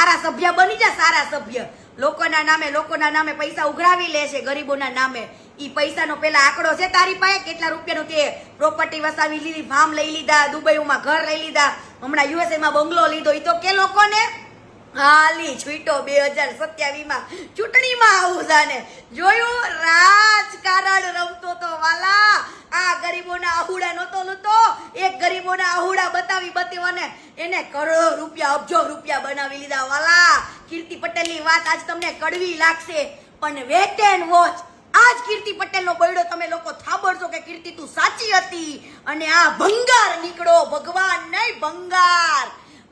સારા સભ્ય બની જા, સારા સભ્ય. લોકોના નામે લોકોના નામે પૈસા ઉઘરાવી લે ગરીબોના નામે. ઈ પૈસાનો પેલા આંકડો છે તારી પાસે? કેટલા રૂપિયાનું તે પ્રોપર્ટી વસાવી લીધી ફાર્મ લઈ લીધા દુબઈમાં ઘર લઈ લીધા. હમણાં યુએસએ માં બંગલો લીધો. ઈ તો કે લોકોને હાલી છૂટો બે હજાર સત્યાવીસમાં ચૂંટણીમાં આવું જાને જોયું? રાજકારણ રમતો તો વાલા. આ ગરીબોના આહુડા નહોતો લૂતો. એક ગરીબોના આહુડા બતાવી બતાવીને એને કરોડો રૂપિયા, અબજો રૂપિયા બનાવી લીધા. વાલા, કીર્તિ પટેલની વાત આજ તમને કડવી લાગશે, પણ વેટ એન્ડ વોચ આજ કીર્તિ પટેલનો બળડો તમે લોકો થાબડશો કે કીર્તિ તું સાચી હતી? અને આ ભંગાર નીકળો, ભગવાન નહીં ભંગાર.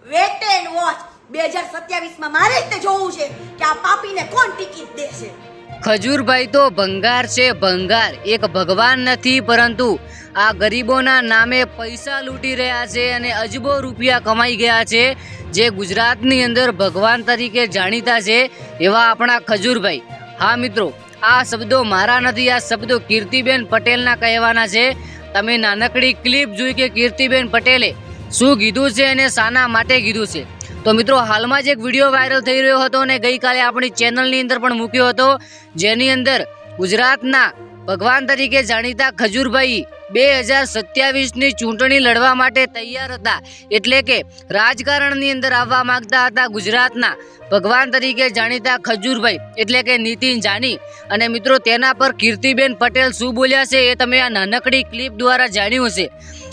વેટ એન્ડ વોચ બે હજાર સત્યાવીસમાં મારે જ જોવું છે કે આ પાપીને કોણ ટિકિટ દેશે? ખજૂરભાઈ તો ભંગાર છે ભંગાર. એક ભગવાન નથી, પરંતુ આ ગરીબોના નામે પૈસા લૂંટી રહ્યા છે અને અજબો રૂપિયા કમાઈ ગયા છે, જે ગુજરાતની અંદર ભગવાન તરીકે જાણીતા છે એવા આપણા ખજૂરભાઈ. હા મિત્રો, આ શબ્દો મારા નથી, આ શબ્દો કીર્તિબેન પટેલના કહેવાના છે. તમે નાનકડી ક્લિપ જોઈ કે કીર્તિબેન પટેલે શું કીધું છે અને શાના માટે કીધું છે? તો મિત્રો, હાલમાં જ એક વીડિયો વાયરલ થઈ રહ્યો હતો અને ગઈકાલે આપણી ચેનલની અંદર પણ મૂક્યો હતો, જેની અંદર ગુજરાતના ભગવાન તરીકે જાણીતા ખજૂરભાઈ બે હજાર સત્યાવીસની ચૂંટણી લડવા માટે તૈયાર હતા. એટલે કે રાજકારણની અંદર આવવા માંગતા હતા ગુજરાતના. ભગવાન તરીકે જાણીતા ખજૂરભાઈ, એટલે કે નીતિન જાની. અને મિત્રો, તેના પર કીર્તિબેન પટેલ શું બોલ્યા છે એ તમે આ નાનકડી ક્લિપ દ્વારા જાણ્યું હશે.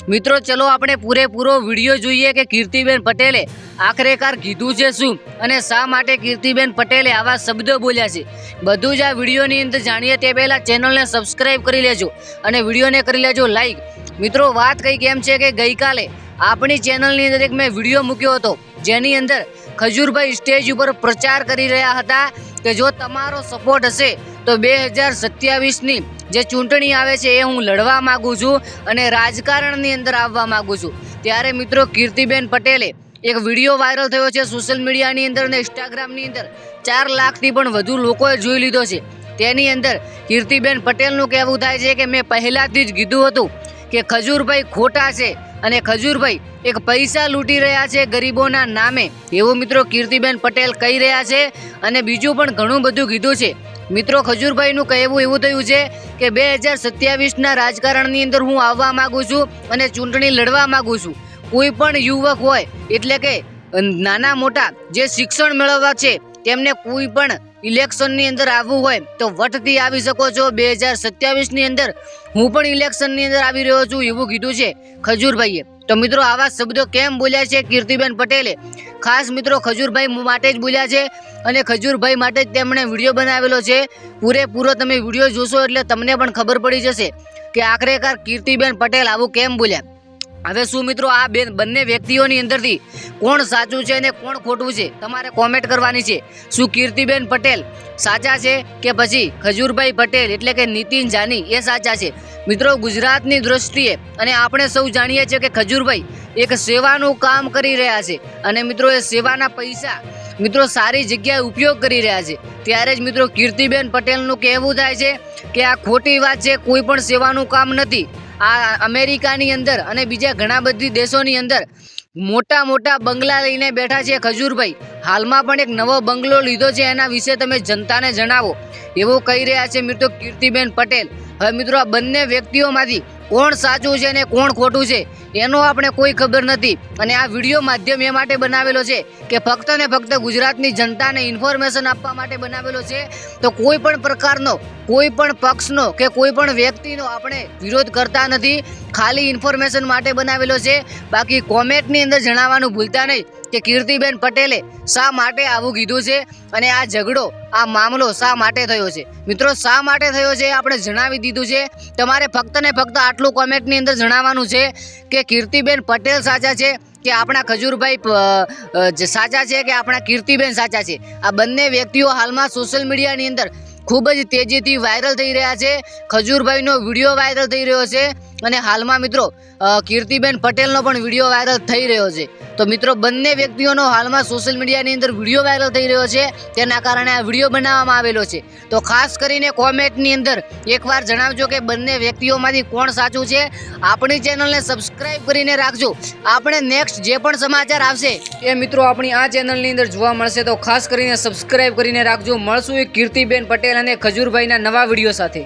મિત્રો, ચલો આપણે પૂરેપૂરો વીડિયો જોઈએ કે કીર્તિબેન પટેલે આખરેકાર કીધું છે શું અને શા માટે કીર્તિબેન પટેલે આવા શબ્દો બોલ્યા છે? બધું જ આ વિડીયોની અંદર જાણીએ તે પહેલાં ચેનલને સબસ્ક્રાઈબ કરી લેજો અને વિડીયોને કરી લેજો લાઈક. મિત્રો, વાત કંઈક એમ છે કે ગઈકાલે આપણી ચેનલની અંદર એક મેં વીડિયો મૂક્યો હતો, જેની અંદર ખજૂરભાઈ સ્ટેજ ઉપર પ્રચાર કરી રહ્યા હતા કે જો તમારો સપોર્ટ હશે તો બે હજાર સત્યાવીસની જે ચૂંટણી આવે છે એ હું લડવા માગું છું અને રાજકારણની અંદર આવવા માગું છું. ત્યારે મિત્રો કીર્તિબેન પટેલે એક વીડિયો વાયરલ થયો છે સોશિયલ મીડિયાની અંદર અને ઇન્સ્ટાગ્રામની અંદર. ચાર લાખથી પણ વધુ લોકોએ જોઈ લીધો છે. તેની અંદર કીર્તિબેન પટેલનું કહેવું થાય છે કે મેં પહેલાંથી જ કીધું હતું કે ખજૂરભાઈ ખોટા છે અને ખજૂરભાઈ એક પૈસા લૂંટી રહ્યા છે ગરીબોના નામે. એવું મિત્રો કીર્તિબેન પટેલ કહી રહ્યા છે અને બીજું પણ ઘણું બધું કીધું છે. મિત્રો, ખજૂરભાઈનું કહેવું એવું થયું છે કે બે હજાર સત્યાવીસના રાજકારણની અંદર હું આવવા માંગુ છું અને ચૂંટણી લડવા માગું છું. કોઈ પણ યુવક હોય, એટલે કે નાના મોટા જે શિક્ષણ મેળવવા છે, તેમને કોઈ પણ ઇલેક્શનની અંદર આવવું હોય તો વટથી આવી શકો છો. બે હજાર સત્યાવીસની અંદર હું પણ ઇલેક્શનની અંદર આવી રહ્યો છું. એવું કીધું છે ખજૂરભાઈએ. તો મિત્રો, આવા શબ્દો કેમ બોલ્યા છે કીર્તિબેન પટેલે? ખાસ મિત્રો, ખજૂરભાઈ માટે જ બોલ્યા છે અને ખજૂરભાઈ માટે જ તેમણે વીડિયો બનાવેલો છે. પૂરેપૂરો તમે વીડિયો જોશો એટલે તમને પણ ખબર પડી જશે કે આખરેકાર કીર્તિબેન પટેલ આવું કેમ બોલ્યા? હવે શું મિત્રો આ બે બંને વ્યક્તિઓની અંદરથી કોણ સાચું છે અને કોણ ખોટું છે? તમારે કોમેન્ટ કરવાની છે. શું કીર્તિબેન પટેલ સાચા છે કે પછી ખજૂરભાઈ પટેલ એટલે કે નીતિન જાની એ સાચા છે? મિત્રો ગુજરાતની દ્રષ્ટિએ અને આપણે સૌ જાણીએ છીએ કે ખજૂરભાઈ એક સેવાનું કામ કરી રહ્યા છે અને મિત્રો એ સેવાના પૈસા મિત્રો સારી જગ્યાએ ઉપયોગ કરી રહ્યા છે. ત્યારે જ મિત્રો કીર્તિબેન પટેલનું કહેવું થાય છે કે આ ખોટી વાત છે, કોઈ પણ સેવાનું કામ નથી. આ અમેરિકાની અંદર અને બીજા ઘણા બધી દેશોની અંદર મોટા મોટા બંગલા લઈને બેઠા છે ખજૂરભાઈ. હાલમાં પણ એક નવો બંગલો લીધો છે એના વિશે તમે જનતાને જણાવો. એવું કહી રહ્યા છે મિત્રો કીર્તિબેન પટેલ. હવે મિત્રો આ બંને વ્યક્તિઓમાંથી કોણ સાચું છે અને કોણ ખોટું છે? એનો આપણે કોઈ ખબર નથી. અને આ વીડિયો માધ્યમ એ માટે બનાવેલો છે કે ફક્ત ને ફક્ત ગુજરાતની જનતાને ઇન્ફોર્મેશન આપવા માટે બનાવેલો છે. તો કોઈ પણ પ્રકારનો, કોઈ પણ પક્ષનો કે કોઈ પણ વ્યક્તિનો આપણે વિરોધ કરતા નથી. ખાલી ઇન્ફોર્મેશન માટે બનાવેલો છે. બાકી કોમેન્ટની અંદર જણાવવાનું ભૂલતા નહીં કે કીર્તિબેન પટેલે શા માટે આવું કીધું છે અને આ ઝઘડો, આ મામલો શા માટે થયો છે? મિત્રો, શા માટે થયો છે આપણે જણાવી દીધું છે. તમારે ફક્ત ને ફક્ત આટલું કોમેન્ટની અંદર જણાવવાનું છે કે કીર્તિબેન પટેલ સાચા છે કે આપણા ખજૂરભાઈ સાચા છે કે આપણા કીર્તિબેન સાચા છે? આ બંને વ્યક્તિઓ હાલમાં સોશિયલ મીડિયાની અંદર ખૂબ જ તેજીથી વાયરલ થઈ રહ્યા છે. ખજૂરભાઈનો વીડિયો વાયરલ થઈ રહ્યો છે. અને હાલમાં મિત્રો કીર્તિબેન પટેલનો પણ વીડિયો વાયરલ થઈ રહ્યો છે. તો મિત્રો, બંને વ્યક્તિઓનો હાલમાં સોશિયલ મીડિયાની અંદર વીડિયો વાયરલ થઈ રહ્યો છે. તેના કારણે આ વીડિયો બનાવવામાં આવેલો છે. તો ખાસ કરીને કોમેન્ટની અંદર એકવાર જણાવજો કે બંને વ્યક્તિઓમાંથી કોણ સાચું છે. આપણી ચેનલને સબસ્ક્રાઈબ કરીને રાખજો. આપણે નેક્સ્ટ જે પણ સમાચાર આવશે એ મિત્રો આપણી આ ચેનલની અંદર જોવા મળશે. તો ખાસ કરીને સબસ્ક્રાઈબ કરીને રાખજો. મળશું એ કીર્તિબેન પટેલ અને ખજૂરભાઈના નવા વીડિયો સાથે.